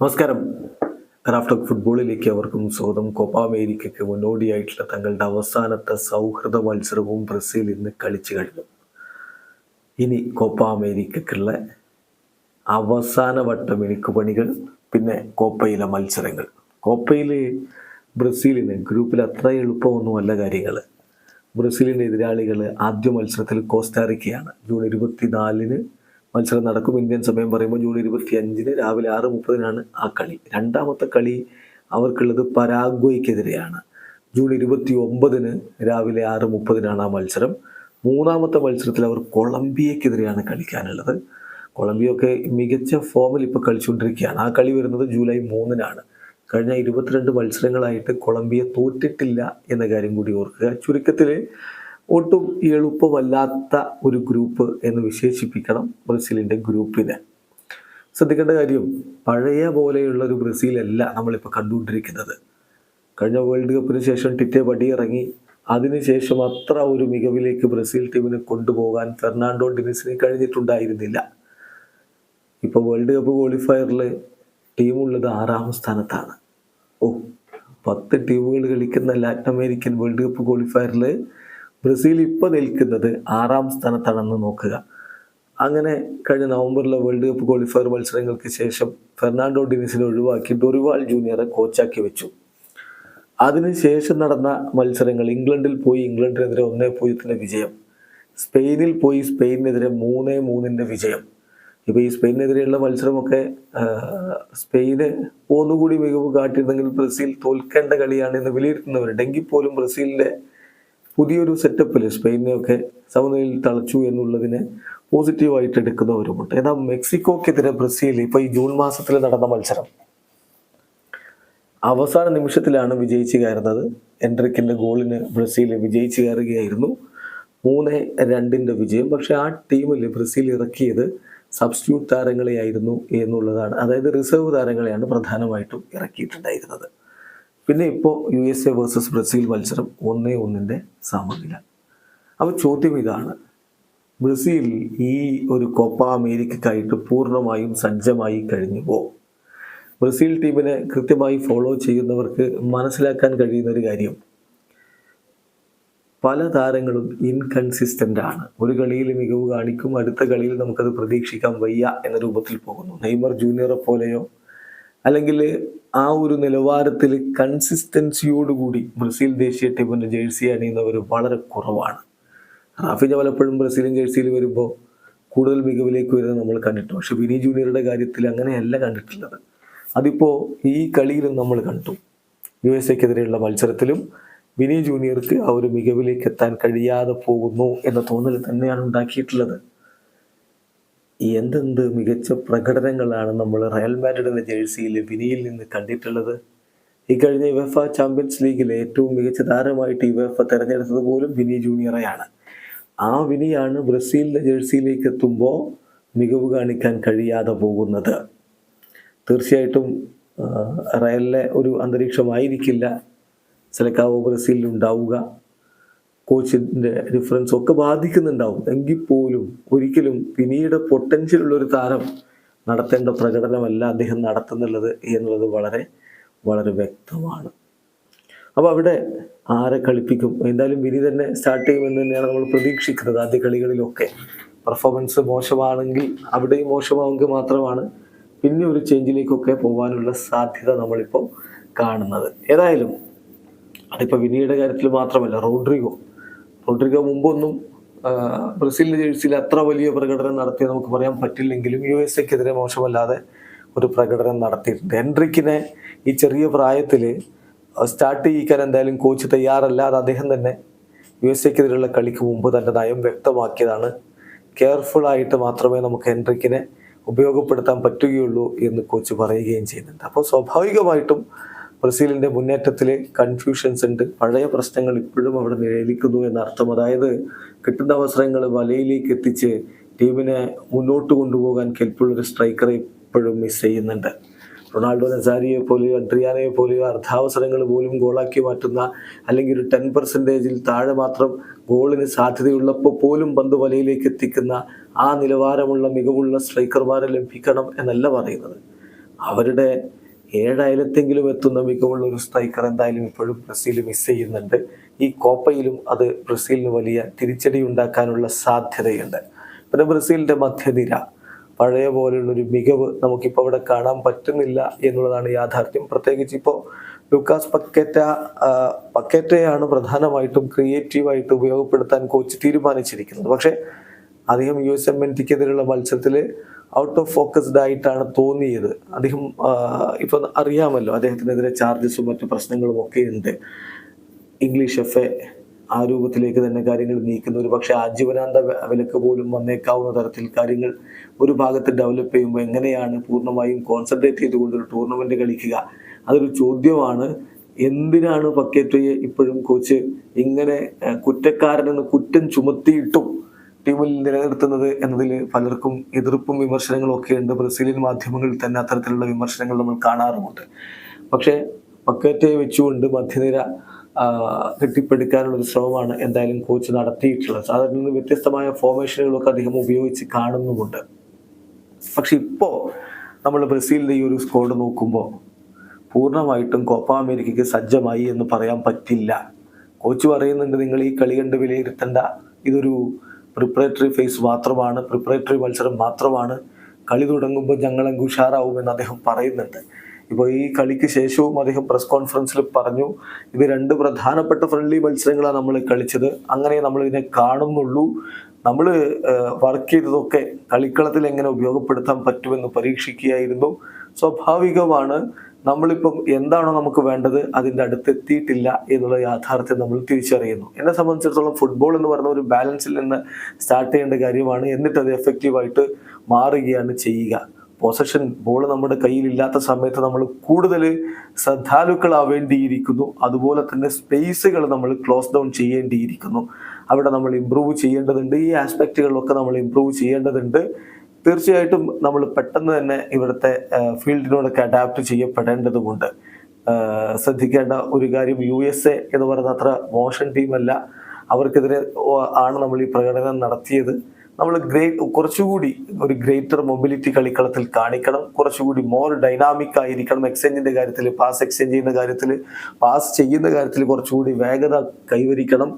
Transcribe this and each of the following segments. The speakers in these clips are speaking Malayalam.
നമസ്കാരം. റാഫ്റ്റോക്ക് ഫുട്ബോളിലേക്ക് അവർക്കും സ്വാഗതം. കോപ്പ അമേരിക്കയ്ക്ക് മുന്നോടിയായിട്ടുള്ള തങ്ങളുടെ അവസാനത്തെ സൗഹൃദ മത്സരവും ബ്രസീൽ ഇന്ന് കളിച്ചു കഴിഞ്ഞു. ഇനി കോപ്പ അമേരിക്കയ്ക്കുള്ള വട്ട പണികൾ പിന്നെ കോപ്പയിലെ മത്സരങ്ങൾ. കോപ്പയിൽ ബ്രസീലിന് ഗ്രൂപ്പിൽ അത്ര എളുപ്പമൊന്നുമല്ല കാര്യങ്ങൾ ബ്രസീലിന്റെ എതിരാളികൾ ആദ്യ മത്സരത്തിൽ കോസ്റ്റാറിക്കയാണ്. ജൂൺ ഇരുപത്തിനാലിന് മത്സരം നടക്കും. ഇന്ത്യൻ സമയം പറയുമ്പോൾ ജൂൺ ഇരുപത്തി അഞ്ചിന് രാവിലെ ആറ് മുപ്പതിനാണ് ആ കളി. രണ്ടാമത്തെ കളി അവർക്കുള്ളത് പരാഗ്വയ്ക്കെതിരെയാണ്. ജൂൺ ഇരുപത്തി ഒമ്പതിന് രാവിലെ ആറ് മുപ്പതിനാണ് ആ മത്സരം. മൂന്നാമത്തെ മത്സരത്തിൽ അവർ കൊളംബിയക്കെതിരെയാണ് കളിക്കാനുള്ളത്. കൊളംബിയൊക്കെ മികച്ച ഫോമിൽ ഇപ്പോൾ കളിച്ചുകൊണ്ടിരിക്കുകയാണ്. ആ കളി വരുന്നത് ജൂലൈ മൂന്നിനാണ്. കഴിഞ്ഞ ഇരുപത്തിരണ്ട് മത്സരങ്ങളായിട്ട് കൊളംബിയ തോറ്റിട്ടില്ല എന്ന കാര്യം കൂടി ഓർക്കുക. ചുരുക്കത്തിൽ ഒട്ടും എളുപ്പമല്ലാത്ത ഒരു ഗ്രൂപ്പ് എന്ന് വിശേഷിപ്പിക്കണം ബ്രസീലിന്റെ ഗ്രൂപ്പിനെ ശ്രദ്ധിക്കേണ്ട കാര്യം പഴയ പോലെയുള്ള ഒരു ബ്രസീലല്ല നമ്മളിപ്പോൾ കണ്ടുകൊണ്ടിരിക്കുന്നത്. കഴിഞ്ഞ വേൾഡ് കപ്പിന് ശേഷം ടിറ്റെ പടിയിറങ്ങി. അതിനുശേഷം അത്ര ഒരു മികവിലേക്ക് ബ്രസീൽ ടീമിനെ കൊണ്ടുപോകാൻ ഫെർണാണ്ടോ ഡിനിസിന് കഴിഞ്ഞിട്ടുണ്ടായിരുന്നില്ല. ഇപ്പോൾ വേൾഡ് കപ്പ് ക്വാളിഫയറിൽ ടീമുള്ളത് ആറാം സ്ഥാനത്താണ്. ഓ പത്ത് ടീമുകൾ കളിക്കുന്ന ലാറ്റിൻ അമേരിക്കൻ വേൾഡ് കപ്പ് ക്വാളിഫയറിൽ ബ്രസീൽ ഇപ്പോൾ നിൽക്കുന്നത് ആറാം സ്ഥാനത്താണെന്ന് നോക്കുക. അങ്ങനെ കഴിഞ്ഞ നവംബറിലെ വേൾഡ് കപ്പ് ക്വാളിഫയർ മത്സരങ്ങൾക്ക് ശേഷം ഫെർണാണ്ടോ ഡിനിസിനെ ഒഴിവാക്കി ഡൊറിവാൾ ജൂനിയറെ കോച്ചാക്കി വെച്ചു. അതിനുശേഷം നടന്ന മത്സരങ്ങൾ ഇംഗ്ലണ്ടിൽ പോയി ഇംഗ്ലണ്ടിനെതിരെ ഒന്നേ പൂജ്യത്തിന്റെ വിജയം. സ്പെയിനിൽ പോയി സ്പെയിനിനെതിരെ മൂന്നേ മൂന്നിന്റെ വിജയം. ഇപ്പോൾ ഈ സ്പെയിനെതിരെയുള്ള മത്സരമൊക്കെ സ്പെയിന് ഒന്നുകൂടി മികവ് കാട്ടിയിരുന്നെങ്കിൽ ബ്രസീൽ തോൽക്കേണ്ട കളിയാണ് എന്ന് വിലയിരുത്തുന്നവരുണ്ടെങ്കിൽ പോലും ബ്രസീലിന്റെ പുതിയൊരു സെറ്റപ്പിൽ സ്പെയിനെയൊക്കെ സമനിലയിൽ തളച്ചു എന്നുള്ളതിനെ പോസിറ്റീവായിട്ട് എടുക്കുന്നവരുമുണ്ട് എന്നാൽ മെക്സിക്കോക്കെതിരെ ബ്രസീൽ ഇപ്പോൾ ഈ ജൂൺ മാസത്തിൽ നടന്ന മത്സരം. അവസാന നിമിഷത്തിലാണ് വിജയിച്ചു കയറുന്നത്. എൻട്രിക്കിന്റെ ഗോളിന് ബ്രസീൽ വിജയിച്ചു കയറുകയായിരുന്നു. മൂന്ന് രണ്ടിന്റെ വിജയം. പക്ഷേ ആ ടീമിൽ ബ്രസീൽ ഇറക്കിയത് സബ്സ്റ്റിറ്റ്യൂട്ട് താരങ്ങളെയായിരുന്നു എന്നുള്ളതാണ്. അതായത് റിസർവ് താരങ്ങളെയാണ് പ്രധാനമായിട്ടും ഇറക്കിയിട്ടുണ്ടായിരുന്നത്. പിന്നെ ഇപ്പോൾ U S A versus Brazil മത്സരം ഒന്നേ ഒന്നിന്റെ സമനില. അപ്പോൾ ചോദ്യം ഇതാണ്. ബ്രസീൽ ഈ ഒരു കോപ്പ അമേരിക്കക്കായിട്ട് പൂർണമായും സജ്ജമായി കഴിഞ്ഞു കഴിഞ്ഞുവോ? ബ്രസീൽ ടീമിനെ കൃത്യമായി ഫോളോ ചെയ്യുന്നവർക്ക് മനസ്സിലാക്കാൻ കഴിയുന്ന ഒരു കാര്യം. പല താരങ്ങളും ഇൻകൺസിസ്റ്റന്റ് ആണ്. ഒരു കളിയിൽ മികവ് കാണിക്കും അടുത്ത കളിയിൽ നമുക്കത് പ്രതീക്ഷിക്കാൻ വയ്യ എന്ന രൂപത്തിൽ പോകുന്നു. നെയ്മർ ജൂനിയറെ പോലെയോ അല്ലെങ്കിൽ ആ ഒരു നിലവാരത്തിൽ കൺസിസ്റ്റൻസിയോടുകൂടി ബ്രസീൽ ദേശീയ ടീമിന്റെ ജേഴ്സി അണിയുന്നവർ വളരെ കുറവാണ്. റാഫിജ പലപ്പോഴും ബ്രസീലിയൻ ജേഴ്സിയിൽ വരുമ്പോൾ കൂടുതൽ മികവിലേക്ക് വരുന്നത് നമ്മൾ കണ്ടിട്ടു പക്ഷെ വിനി ജൂനിയറുടെ കാര്യത്തിൽ അങ്ങനെയല്ല കണ്ടിട്ടുള്ളത്. അതിപ്പോൾ ഈ കളിയിലും നമ്മൾ കണ്ടു. യു എസ് എക്കെതിരെയുള്ള മത്സരത്തിലും വിനി ജൂനിയർക്ക് ആ ഒരു മികവിലേക്ക് എത്താൻ കഴിയാതെ പോകുന്നു എന്ന തോന്നൽ തന്നെയാണ് ഉണ്ടാക്കിയിട്ടുള്ളത്. എന്തെന്ത് മികച്ച പ്രകടനങ്ങളാണ് നമ്മൾ റയൽ മാഡ്രിഡിന്റെ ജേഴ്സിയിൽ വിനിയിൽ നിന്ന് കണ്ടിട്ടുള്ളത്? ഈ കഴിഞ്ഞ യുവഫ ചാമ്പ്യൻസ് ലീഗിലെ ഏറ്റവും മികച്ച താരമായിട്ട് യുവഫ തെരഞ്ഞെടുത്തത് പോലും വിനി ജൂനിയറെയാണ് ആ വിനിയാണ് ബ്രസീലിന്റെ ജേഴ്സിയിലേക്ക് എത്തുമ്പോൾ മികവ് കാണിക്കാൻ കഴിയാതെ പോകുന്നത്. തീർച്ചയായിട്ടും റയലിലെ ഒരു അന്തരീക്ഷമായിരിക്കില്ല. സെലക്കാവോ ബ്രസീലിൽ ഉണ്ടാവുക. കോച്ചിന്റെ ഡിഫറൻസ് ഒക്കെ ബാധിക്കുന്നുണ്ടാവും. എങ്കിൽ പോലും ഒരിക്കലും പിന്നീട് പൊട്ടൻഷ്യൽ ഉള്ളൊരു താരം നടത്തേണ്ട പ്രകടനമല്ല അദ്ദേഹം നടത്തുന്നുള്ളത് എന്നുള്ളത് വളരെ വളരെ വ്യക്തമാണ്. അപ്പോൾ അവിടെ ആരെ കളിപ്പിക്കും? എന്തായാലും വിനി തന്നെ സ്റ്റാർട്ട് ചെയ്യുമെന്ന് തന്നെയാണ് നമ്മൾ പ്രതീക്ഷിക്കുന്നത് ആദ്യ കളികളിലൊക്കെ. പെർഫോമൻസ് മോശമാണെങ്കിൽ അവിടെയും മോശമാവെങ്കിൽ മാത്രമാണ് പിന്നെ ഒരു ചേഞ്ചിലേക്കൊക്കെ പോകാനുള്ള സാധ്യത നമ്മളിപ്പോൾ കാണുന്നത്. ഏതായാലും അതിപ്പോൾ വിനിയുടെ കാര്യത്തിൽ മാത്രമല്ല റോഡ്രിഗോ റോഡ്രിഗോ മുമ്പൊന്നും ബ്രസീലിന് ജേഴ്സിയിൽ അത്ര വലിയ പ്രകടനം നടത്തിയ നമുക്ക് പറയാൻ പറ്റില്ലെങ്കിലും യു എസ് എക്കെതിരെ മോശമല്ലാതെ ഒരു പ്രകടനം നടത്തിയിട്ടുണ്ട്. എൻട്രിക്കിനെ ഈ ചെറിയ പ്രായത്തിൽ സ്റ്റാർട്ട് ചെയ്യിക്കാൻ എന്തായാലും കോച്ച് തയ്യാറല്ല അത് അദ്ദേഹം തന്നെ യു എസ് എക്കെതിരെയുള്ള കളിക്ക് മുമ്പ് തന്റെ നയം വ്യക്തമാക്കിയതാണ്. കെയർഫുൾ ആയിട്ട് മാത്രമേ നമുക്ക് എൻട്രിക്കിനെ ഉപയോഗപ്പെടുത്താൻ പറ്റുകയുള്ളൂ എന്ന് കോച്ച് പറയുകയും ചെയ്യുന്നുണ്ട്. അപ്പോൾ സ്വാഭാവികമായിട്ടും ബ്രസീലിന്റെ മുന്നേറ്റത്തിൽ കൺഫ്യൂഷൻസ് ഉണ്ട്. പഴയ പ്രശ്നങ്ങൾ ഇപ്പോഴും അവിടെ നിലനിൽക്കുന്നു എന്നർത്ഥം അതായത് കിട്ടുന്ന അവസരങ്ങൾ വലയിലേക്ക് എത്തിച്ച് ടീമിനെ മുന്നോട്ട് കൊണ്ടുപോകാൻ കെൽപ്പുള്ളൊരു സ്ട്രൈക്കറെ ഇപ്പോഴും മിസ് ചെയ്യുന്നുണ്ട്. റൊണാൾഡോ നസാരിയെ പോലെയോ അഡ്രിയാനയെ പോലെയോ അർദ്ധാവസരങ്ങൾ പോലും ഗോളാക്കി മാറ്റുന്ന അല്ലെങ്കിൽ ഒരു ടെൻ പെർസെന്റേജിൽ താഴെ മാത്രം ഗോളിന് സാധ്യതയുള്ളപ്പോൾ പോലും പന്ത് വലയിലേക്ക് എത്തിക്കുന്ന ആ നിലവാരമുള്ള മികവുള്ള സ്ട്രൈക്കർമാരെ ലഭിക്കണം എന്നല്ല പറയുന്നത്. അവരുടെ ഏഴയലത്തെങ്കിലും എത്തുന്ന മികവുള്ള ഒരു സ്ട്രൈക്കർ എന്തായാലും ഇപ്പോഴും ബ്രസീൽ മിസ് ചെയ്യുന്നുണ്ട്. ഈ കോപ്പയിലും അത് ബ്രസീലിന് വലിയ തിരിച്ചടി ഉണ്ടാക്കാനുള്ള സാധ്യതയുണ്ട്. പിന്നെ ബ്രസീലിന്റെ മധ്യനിര. പഴയ പോലെയുള്ള ഒരു മികവ് നമുക്കിപ്പോൾ അവിടെ കാണാൻ പറ്റുന്നില്ല എന്നുള്ളതാണ് യാഥാർത്ഥ്യം. പ്രത്യേകിച്ച് ഇപ്പോൾ ലൂക്കാസ് പക്കേറ്റ പക്കേറ്റയാണ് പ്രധാനമായിട്ടും ക്രിയേറ്റീവായിട്ട് ഉപയോഗപ്പെടുത്താൻ കോച്ച് തീരുമാനിച്ചിരിക്കുന്നത്. പക്ഷേ അദ്ദേഹം യു എസ് എം എൻ ടിക്കെതിരെയുള്ള മത്സരത്തിൽ ഔട്ട് ഓഫ് ഫോക്കസ്ഡ് ആയിട്ടാണ് തോന്നിയത്. അദ്ദേഹം ഇപ്പൊ അറിയാമല്ലോ അദ്ദേഹത്തിനെതിരെ ചാർജസും മറ്റു പ്രശ്നങ്ങളും ഒക്കെ ഉണ്ട്. ഇംഗ്ലീഷ് എഫ് എ ആ രൂപത്തിലേക്ക് തന്നെ കാര്യങ്ങൾ നീക്കുന്ന ഒരു പക്ഷേ ആജീവനാന്ത വിലക്ക് പോലും വന്നേക്കാവുന്ന തരത്തിൽ കാര്യങ്ങൾ ഒരു ഭാഗത്ത് ഡെവലപ്പ് ചെയ്യുമ്പോൾ എങ്ങനെയാണ് പൂർണമായും കോൺസെൻട്രേറ്റ് ചെയ്തുകൊണ്ട് ഒരു ടൂർണമെന്റ് കളിക്കുക? അതൊരു ചോദ്യമാണ്. എന്തിനാണ് പക്കേറ്റയെ ഇപ്പോഴും കോച്ച് ഇങ്ങനെ കുറ്റക്കാരനെന്ന് കുറ്റം ചുമത്തിയിട്ടും ടീമിൽ നിലനിർത്തുന്നത് എന്നതിൽ പലർക്കും എതിർപ്പും വിമർശനങ്ങളും ഒക്കെ ഉണ്ട്. ബ്രസീലിയൻ മാധ്യമങ്ങളിൽ തന്നെ അത്തരത്തിലുള്ള വിമർശനങ്ങൾ നമ്മൾ കാണാറുമുണ്ട്. പക്ഷേ പക്കേറ്റയെ വെച്ചുകൊണ്ട് മധ്യനിര കെട്ടിപ്പടുക്കാനുള്ള ഒരു ശ്രമമാണ് എന്തായാലും കോച്ച് നടത്തിയിട്ടുള്ളത്. സാധാരണ നിന്ന് വ്യത്യസ്തമായ ഫോർമേഷനുകളൊക്കെ അദ്ദേഹം ഉപയോഗിച്ച് കാണുന്നുമുണ്ട്. പക്ഷെ ഇപ്പോൾ നമ്മൾ ബ്രസീലിന്റെ ഈ ഒരു സ്കോഡ് നോക്കുമ്പോൾ പൂർണമായിട്ടും കോപ്പ അമേരിക്കയ്ക്ക് സജ്ജമായി എന്ന് പറയാൻ പറ്റില്ല. കോച്ച് പറയുന്നുണ്ട് നിങ്ങൾ ഈ കളി കണ്ട് വിലയിരുത്തേണ്ട. ഇതൊരു പ്രിപ്പറേറ്ററി ഫേസ് മാത്രമാണ് പ്രിപ്പറേറ്ററി മത്സരം മാത്രമാണ്. കളി തുടങ്ങുമ്പോൾ ഞങ്ങളങ്ങ് ഉഷാറാവുമെന്ന് അദ്ദേഹം പറയുന്നുണ്ട്. ഇപ്പോൾ ഈ കളിക്ക് ശേഷവും അദ്ദേഹം പ്രസ് കോൺഫറൻസിൽ പറഞ്ഞു ഇത് രണ്ട് പ്രധാനപ്പെട്ട ഫ്രണ്ട്ലി മത്സരങ്ങളാണ് നമ്മൾ കളിച്ചത്. അങ്ങനെ നമ്മൾ ഇതിനെ കാണുന്നുള്ളൂ. നമ്മൾ വർക്ക് ചെയ്തതൊക്കെ കളിക്കളത്തിൽ എങ്ങനെ ഉപയോഗപ്പെടുത്താൻ പറ്റുമെന്ന് പരീക്ഷിക്കുകയായിരുന്നു. സ്വാഭാവികമാണ് നമ്മളിപ്പം എന്താണോ നമുക്ക് വേണ്ടത് അതിന്റെ അടുത്ത് എത്തിയിട്ടില്ല എന്നുള്ള യാഥാർത്ഥ്യം നമ്മൾ തിരിച്ചറിയുന്നു. എന്നെ സംബന്ധിച്ചിടത്തോളം ഫുട്ബോൾ എന്ന് പറയുന്ന ഒരു ബാലൻസിൽ നിന്ന് സ്റ്റാർട്ട് ചെയ്യേണ്ട കാര്യമാണ്. എന്നിട്ട് അത് എഫക്റ്റീവായിട്ട് മാറുകയാണ് ചെയ്യുക. പൊസഷൻ ബോൾ നമ്മുടെ കയ്യിലില്ലാത്ത സമയത്ത് നമ്മൾ കൂടുതൽ ശ്രദ്ധാലുക്കളാവേണ്ടിയിരിക്കുന്നു. അതുപോലെ തന്നെ സ്പേസുകൾ നമ്മൾ ക്ലോസ് ഡൗൺ ചെയ്യേണ്ടിയിരിക്കുന്നു. അവിടെ നമ്മൾ ഇമ്പ്രൂവ് ചെയ്യേണ്ടതുണ്ട്. ഈ ആസ്പെക്റ്റുകളിലൊക്കെ നമ്മൾ ഇമ്പ്രൂവ് ചെയ്യേണ്ടതുണ്ട്. തീർച്ചയായിട്ടും നമ്മൾ പെട്ടെന്ന് തന്നെ ഇവിടുത്തെ ഫീൽഡിനോടൊക്കെ അഡാപ്റ്റ് ചെയ്യപ്പെടേണ്ടതുമുണ്ട് ശ്രദ്ധിക്കേണ്ട ഒരു കാര്യം യു എസ് എ എന്ന് പറയുന്ന അത്ര മോശം ടീമല്ല. അവർക്കെതിരെ ആണ് നമ്മൾ ഈ പ്രകടനം നടത്തിയത്. നമ്മൾ ഗ്രേറ്റ് കുറച്ചുകൂടി ഒരു ഗ്രേറ്റർ മൊബിലിറ്റി കളിക്കളത്തിൽ കാണിക്കണം. കുറച്ചുകൂടി മോർ ഡൈനാമിക് ആയിരിക്കണം എക്സ്ചേഞ്ചിന്റെ കാര്യത്തിൽ പാസ് എക്സ്ചേഞ്ച് ചെയ്യുന്ന കാര്യത്തിൽ പാസ് ചെയ്യുന്ന കാര്യത്തിൽ കുറച്ചുകൂടി വേഗത കൈവരിക്കണം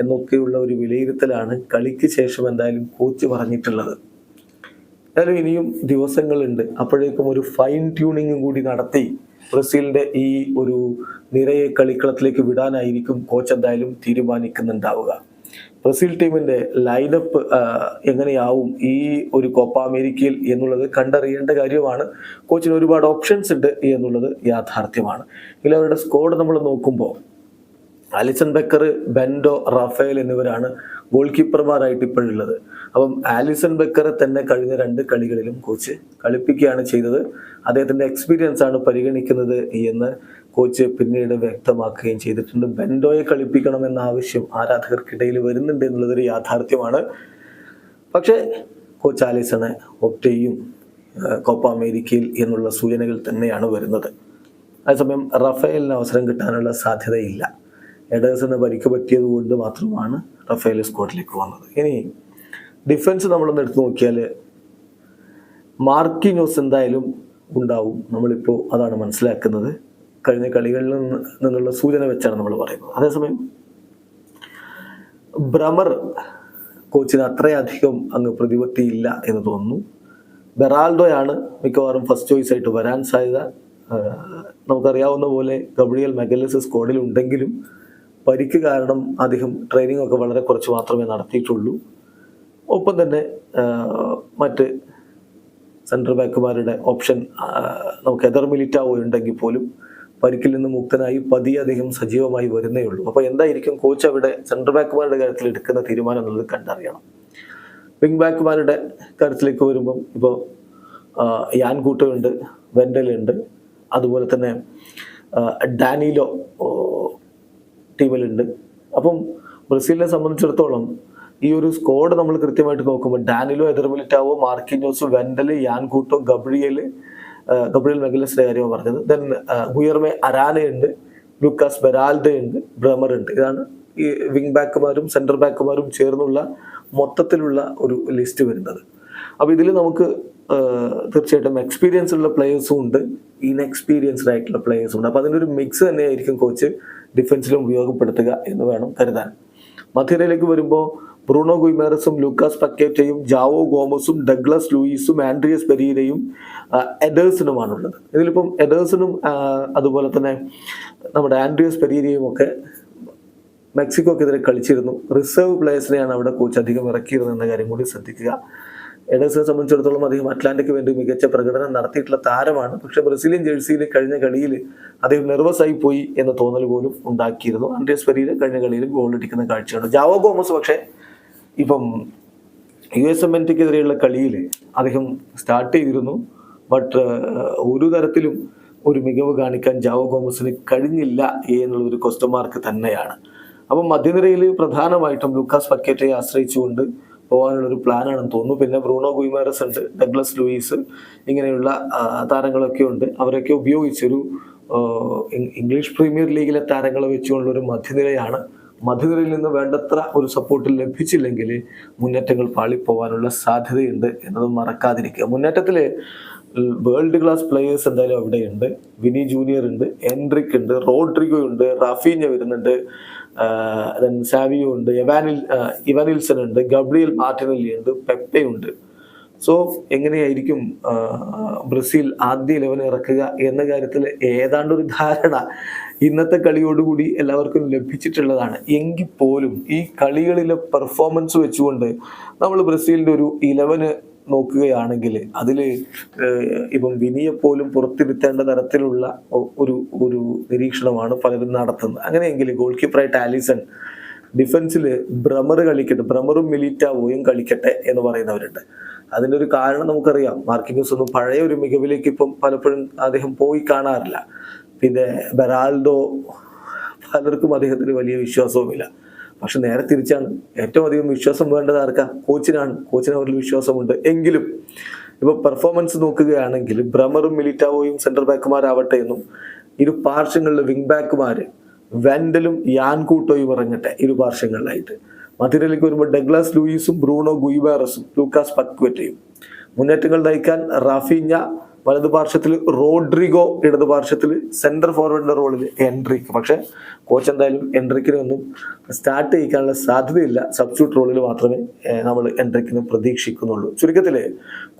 എന്നൊക്കെയുള്ള ഒരു വിലയിരുത്തലാണ് കളിക്ക് ശേഷം എന്തായാലും കോച്ച് പറഞ്ഞിട്ടുള്ളത്. എന്തായാലും ഇനിയും ദിവസങ്ങളുണ്ട്. അപ്പോഴേക്കും ഒരു ഫൈൻ ട്യൂണിങ്ങും കൂടി നടത്തി ബ്രസീലിന്റെ ഈ ഒരു നിരയെ കളിക്കളത്തിലേക്ക് വിടാനായിരിക്കും കോച്ച് എന്തായാലും തീരുമാനിക്കുന്നുണ്ടാവുക. ബ്രസീൽ ടീമിന്റെ ലൈനപ്പ് എങ്ങനെയാവും ഈ ഒരു കോപ്പ അമേരിക്കയിൽ എന്നുള്ളത് കണ്ടറിയേണ്ട കാര്യമാണ്. കോച്ചിന് ഒരുപാട് ഓപ്ഷൻസ് ഉണ്ട് എന്നുള്ളത് യാഥാർത്ഥ്യമാണ്. ഇതിൽ അവരുടെ സ്കോഡ് നമ്മൾ നോക്കുമ്പോൾ അലിസൻ ബെക്കർ ബെൻഡോ റാഫേൽ എന്നിവരാണ് ഗോൾ കീപ്പർമാരായിട്ട് ഇപ്പോഴുള്ളത്. അപ്പം ആലിസൺ ബെക്കറെ തന്നെ കഴിഞ്ഞ രണ്ട് കളികളിലും കോച്ച് കളിപ്പിക്കുകയാണ് ചെയ്തത്. അദ്ദേഹത്തിന്റെ എക്സ്പീരിയൻസ് ആണ് പരിഗണിക്കുന്നത് എന്ന് കോച്ച് പിന്നീട് വ്യക്തമാക്കുകയും ചെയ്തിട്ടുണ്ട്. ബെൻഡോയെ കളിപ്പിക്കണമെന്ന ആവശ്യം ആരാധകർക്കിടയിൽ വരുന്നുണ്ട് എന്നുള്ളതൊരു യാഥാർത്ഥ്യമാണ്. പക്ഷേ കോച്ച് ആലിസണെ ഒപ്റ്റയും കോപ്പ അമേരിക്കയിൽ എന്നുള്ള സൂചനകൾ തന്നെയാണ് വരുന്നത്. അതേസമയം റഫേലിന് അവസരം കിട്ടാനുള്ള സാധ്യതയില്ല. എഡേഴ്സിന് പരിക്ക് പറ്റിയത് കൊണ്ട് മാത്രമാണ് റഫേൽ സ്കോട്ടിലേക്ക് വന്നത്. ഇനി ഡിഫൻസ് നമ്മളൊന്ന് എടുത്തു നോക്കിയാൽ മാർക്കിനോസ് എന്തായാലും ഉണ്ടാവും നമ്മളിപ്പോൾ അതാണ് മനസ്സിലാക്കുന്നത്. കഴിഞ്ഞ കളികളിൽ നിന്ന് നിന്നുള്ള സൂചന വെച്ചാണ് നമ്മൾ പറയുന്നത്. അതേസമയം ഭ്രമർ കോച്ചിന് അത്രയധികം അങ്ങ് പ്രതിപത്തിയില്ല എന്ന് തോന്നുന്നു. ബെറാൾഡോയാണ് മിക്കവാറും ഫസ്റ്റ് ചോയ്സ് ആയിട്ട് വരാൻ സാധ്യത. നമുക്കറിയാവുന്ന പോലെ ഗബ്രിയൽ മെഗലസ് സ്ക്വാഡിൽ ഉണ്ടെങ്കിലും പരിക്ക് കാരണം അദ്ദേഹം ട്രെയിനിങ് ഒക്കെ വളരെ കുറച്ച് മാത്രമേ നടത്തിയിട്ടുള്ളൂ. ഒപ്പം തന്നെ മറ്റ് സെൻട്രൽ ബാക്കുമാരുടെ ഓപ്ഷൻ നമുക്ക് എതർ മിലിറ്റാവോ ഉണ്ടെങ്കിൽ പോലും പരിക്കിൽ നിന്ന് മുക്തനായി പതിയെ അദ്ദേഹം സജീവമായി വരുന്നേ ഉള്ളൂ. അപ്പോൾ എന്തായിരിക്കും കോച്ച് അവിടെ സെൻട്രൽ ബാക്കുമാരുടെ കാര്യത്തിൽ എടുക്കുന്ന തീരുമാനം എന്നുള്ളത് കണ്ടറിയണം. വിങ് ബാക്കുമാരുടെ കാര്യത്തിലേക്ക് വരുമ്പം ഇപ്പോൾ യാൻ കൂട്ടമുണ്ട് വെൻഡലുണ്ട്. അതുപോലെ തന്നെ ഡാനിലോ ടീമിലുണ്ട്. അപ്പം ബ്രസീലിനെ സംബന്ധിച്ചിടത്തോളം ഈ ഒരു സ്കോഡ് നമ്മൾ കൃത്യമായിട്ട് നോക്കുമ്പോൾ Danilo Eder Militao Marquinhos Wendell Yan Couto Gabriel Gabriel മെഗലസിന്റെ കാര്യമാണ് പറഞ്ഞത്. ദെൻ ഗുയർമെ അരാനയുണ്ട് ലൂക്കാസ് ബെരാൽഡ ഉണ്ട് ബ്രമർ ഉണ്ട്. ഇതാണ് ഈ വിങ് ബാക്കുമാരും സെന്റർ ബാക്കുമാരും ചേർന്നുള്ള മൊത്തത്തിലുള്ള ഒരു ലിസ്റ്റ് വരുന്നത്. അപ്പോൾ ഇതിൽ നമുക്ക് തീർച്ചയായിട്ടും എക്സ്പീരിയൻസ് ഉള്ള പ്ലേയേഴ്സും ഉണ്ട് ഇൻഎക്സ്പീരിയൻസ്ഡ് ആയിട്ടുള്ള പ്ലേയേഴ്സും ഉണ്ട്. അപ്പോൾ അതിന്റെ ഒരു മിക്സ് തന്നെയായിരിക്കും കോച്ച് ഡിഫൻസിലും ഉപയോഗപ്പെടുത്തുക എന്ന് വേണം കരുതാൻ. മധ്യനിരയിലേക്ക് വരുമ്പോൾ ബ്രൂണോ ഗുയ്മേറസും ലൂക്കാസ് പക്കേറ്റയും ജാവോ ഗോമസും ഡഗ്ലസ് ലൂയിസും ആൻഡ്രിയസ് പെരീരയും എഡേഴ്സണുമാണുള്ളത്. ഇതിലിപ്പം എഡേഴ്സണും അതുപോലെ തന്നെ നമ്മുടെ ആൻഡ്രിയസ് പെരീരയും ഒക്കെ മെക്സിക്കോക്കെതിരെ കളിച്ചിരുന്നു. റിസർവ് പ്ലേയേഴ്സിനെയാണ് അവിടെ കോച്ച് അധികം ഇറക്കിയിരുന്നത് എന്ന കാര്യം കൂടി ശ്രദ്ധിക്കുക. എഡേഴ്സിനെ സംബന്ധിച്ചിടത്തോളം അദ്ദേഹം അറ്റ്ലാന്റിക്ക് വേണ്ടി മികച്ച പ്രകടനം നടത്തിയിട്ടുള്ള താരമാണ്. പക്ഷെ ബ്രസീലിയൻ ജേഴ്സിയിൽ കഴിഞ്ഞ കളിയിൽ അദ്ദേഹം നെർവസ് ആയി പോയി എന്ന തോന്നൽ പോലും ഉണ്ടാക്കിയിരുന്നു. ആൻഡ്രിയസ് പെരീര കഴിഞ്ഞ കളിയിൽ ഗോൾ അടിക്കുന്ന കാഴ്ചയാണ്. ജാവോ ഗോമസ് പക്ഷേ ഇപ്പം യു എസ് എം എൻ ടിക്കെതിരെയുള്ള കളിയിൽ അദ്ദേഹം സ്റ്റാർട്ട് ചെയ്തിരുന്നു. ബട്ട് ഒരു തരത്തിലും ഒരു മികവ് കാണിക്കാൻ ജാവോ ഗോമസിന് കഴിഞ്ഞില്ല എന്നുള്ള ഒരു ക്വസ്റ്റ്യൻ മാർക്ക് തന്നെയാണ്. അപ്പം മധ്യനിരയിൽ പ്രധാനമായിട്ടും ലൂക്കാസ് പക്കേറ്റയെ ആശ്രയിച്ചുകൊണ്ട് പോകാനുള്ള ഒരു പ്ലാനാണെന്ന് തോന്നുന്നു. പിന്നെ ബ്രൂണോ ഗുയിമാരസ് ഉണ്ട് ഡഗ്ലസ് ലൂയിസ് ഇങ്ങനെയുള്ള താരങ്ങളൊക്കെ ഉണ്ട്. അവരൊക്കെ ഉപയോഗിച്ചൊരു ഇംഗ്ലീഷ് പ്രീമിയർ ലീഗിലെ താരങ്ങളെ വെച്ചുകൊണ്ടുള്ള ഒരു മധ്യനിരയാണ്. മധുരയിൽ നിന്ന് വേണ്ടത്ര ഒരു സപ്പോർട്ട് ലഭിച്ചില്ലെങ്കിൽ മുന്നേറ്റങ്ങൾ പാളിപ്പോവാനുള്ള സാധ്യതയുണ്ട് എന്നത് മറക്കാതിരിക്കുക. മുന്നേറ്റത്തിൽ വേൾഡ് ക്ലാസ് പ്ലേയേഴ്സ് എന്തായാലും അവിടെയുണ്ട്. വിനി ജൂനിയർ ഉണ്ട് എൻട്രിക് ഉണ്ട് റോഡ്രിഗോ ഉണ്ട് റാഫീഞ്ഞ വരുന്നുണ്ട്. സാവിയോ ഉണ്ട് എവാനിൽ ഇവാനിൽസൺ ഉണ്ട് ഗബ്രിയൽ മാർട്ടിനല്ലി ഉണ്ട് പെപ്പെ ഉണ്ട്. സോ എങ്ങനെയായിരിക്കും ബ്രസീൽ ആദ്യ ഇലവൻ ഇറക്കുക എന്ന കാര്യത്തിൽ ഏതാണ്ട് ഒരു ധാരണ ഇന്നത്തെ കളിയോടുകൂടി എല്ലാവർക്കും ലഭിച്ചിട്ടുള്ളതാണ്. എങ്കിൽ പോലും ഈ കളികളിലെ പെർഫോമൻസ് വെച്ചുകൊണ്ട് നമ്മൾ ബ്രസീലിന്റെ ഒരു ഇലവന് നോക്കുകയാണെങ്കിൽ അതിൽ ഇപ്പം വിനിയെ പോലും പുറത്തിരുത്തേണ്ട തരത്തിലുള്ള ഒരു ഒരു നിരീക്ഷണമാണ് പലരും നടത്തുന്നത്. അങ്ങനെയെങ്കിൽ ഗോൾ കീപ്പറായിട്ട് ആലിസൺ ഡിഫൻസിൽ ബ്രമർ കളിക്കട്ടെ ബ്രമറും മിലിറ്റാവോയും കളിക്കട്ടെ എന്ന് പറയുന്നവരുണ്ട്. അതിന്റെ ഒരു കാരണം നമുക്കറിയാം. മാർക്കിങ്സ് ഒന്നും പഴയ ഒരു മികവിലേക്ക് ഇപ്പം പലപ്പോഴും അദ്ദേഹം പോയി കാണാറില്ല. പിന്നെ ബെറാൽഡോ പലർക്കും അദ്ദേഹത്തിന് വലിയ വിശ്വാസവുമില്ല. പക്ഷെ നേരെ തിരിച്ചാണ്. ഏറ്റവും അധികം വിശ്വാസം വേണ്ടത് ആർക്കാ? കോച്ചിനാണ്. കോച്ചിന് അവരിൽ വിശ്വാസമുണ്ട്. എങ്കിലും ഇപ്പൊ പെർഫോമൻസ് നോക്കുകയാണെങ്കിൽ ബ്രമറും മിലിറ്റാവോയും സെന്റർ ബാക്കുമാരാവട്ടെ എന്നും ഇരു പാർശ്വങ്ങളിലെ വിങ് ബാക്കുമാര് വെൻഡലും യാൻകൂട്ടോയും ഇറങ്ങട്ടെ ഇരു പാർശ്വങ്ങളിലായിട്ട്. മധ്യനിലേക്ക് വരുമ്പോൾ ഡഗ്ലാസ് ലൂയിസും ബ്രൂണോ ഗുയിബാറസും ലൂക്കാസ് പക്വറ്റയും. മുന്നേറ്റങ്ങൾ നയിക്കാൻ റാഫീഞ്ഞ വലതു പാർശ്വത്തിൽ റോഡ്രിഗോ ഇടതു പാർശ്വത്തിൽ സെന്റർ ഫോർവേഡിന്റെ റോളിൽ എൻട്രിക്ക്. പക്ഷെ കോച്ച് എന്തായാലും എൻട്രിക്കിനെ ഒന്നും സ്റ്റാർട്ട് ചെയ്യിക്കാനുള്ള സാധ്യതയില്ല. സബ്സ്റ്റ്യൂട്ട് റോളിൽ മാത്രമേ നമ്മൾ എൻട്രിക്കിന് പ്രതീക്ഷിക്കുന്നുള്ളൂ. ചുരുക്കത്തിൽ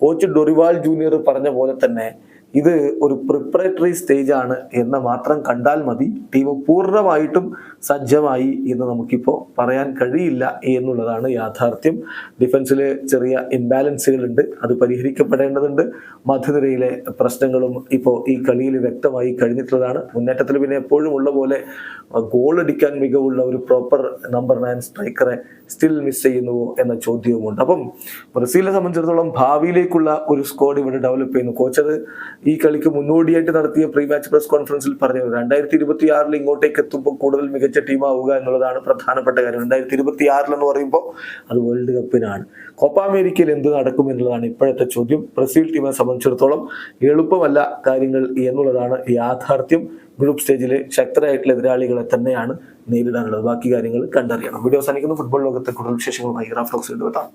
കോച്ച് ഡൊറിവാൾ ജൂനിയർ പറഞ്ഞ പോലെ തന്നെ ഇത് ഒരു പ്രിപ്പറേറ്ററി സ്റ്റേജ് ആണ് എന്ന് മാത്രം കണ്ടാൽ മതി. ടീം പൂർണമായിട്ടും സജ്ജമായി എന്ന് നമുക്കിപ്പോൾ പറയാൻ കഴിയില്ല എന്നുള്ളതാണ് യാഥാർത്ഥ്യം. ഡിഫൻസിൽ ചെറിയ ഇംബാലൻസുകളുണ്ട് അത് പരിഹരിക്കപ്പെടേണ്ടതുണ്ട്. മധ്യനിരയിലെ പ്രശ്നങ്ങളും ഇപ്പോൾ ഈ കളിയിൽ വ്യക്തമായി കഴിഞ്ഞിട്ടുള്ളതാണ്. മുന്നേറ്റത്തിൽ പിന്നെ എപ്പോഴും ഉള്ള പോലെ ഗോൾ അടിക്കാൻ മികവുള്ള ഒരു പ്രോപ്പർ നമ്പർ നയൻ സ്ട്രൈക്കറെ സ്റ്റിൽ മിസ് ചെയ്യുന്നുവോ എന്ന ചോദ്യവുമുണ്ട്. അപ്പം ബ്രസീലിനെ സംബന്ധിച്ചിടത്തോളം ഭാവിയിലേക്കുള്ള ഒരു സ്ക്വാഡ് ഇവിടെ ഡെവലപ്പ് ചെയ്യുന്നു. കോച്ച് അത് ഈ കളിക്ക് മുന്നോടിയായിട്ട് നടത്തിയ പ്രീ മാച്ച് പ്രസ് കോൺഫറൻസിൽ പറഞ്ഞത്. രണ്ടായിരത്തി ഇരുപത്തി ആറിൽ ഇങ്ങോട്ടേക്ക് എത്തുമ്പോൾ കൂടുതൽ മികച്ച ടീമാവുക എന്നുള്ളതാണ് പ്രധാനപ്പെട്ട കാര്യം. രണ്ടായിരത്തി ഇരുപത്തി ആറിൽ എന്ന് പറയുമ്പോൾ അത് വേൾഡ് കപ്പിനാണ് കോപ്പ അമേരിക്കയിൽ എന്ത് നടക്കും എന്നുള്ളതാണ് ഇപ്പോഴത്തെ ചോദ്യം. ബ്രസീൽ ടീമിനെ സംബന്ധിച്ചിടത്തോളം എളുപ്പമല്ല കാര്യങ്ങൾ എന്നുള്ളതാണ് യാഥാർത്ഥ്യം. ഗ്രൂപ്പ് സ്റ്റേജിലെ ശക്തരായിട്ടുള്ള എതിരാളികളെ തന്നെയാണ് നേരിടാനുള്ളത്. ബാക്കി കാര്യങ്ങൾ കണ്ടറിയണം. വീഡിയോ അവസാനിക്കുന്നു. ഫുട്ബോൾ ലോകത്തെ കൂടുതൽ വിശേഷങ്ങളുമായി റാഫ്ലോക്സ് എടുത്താം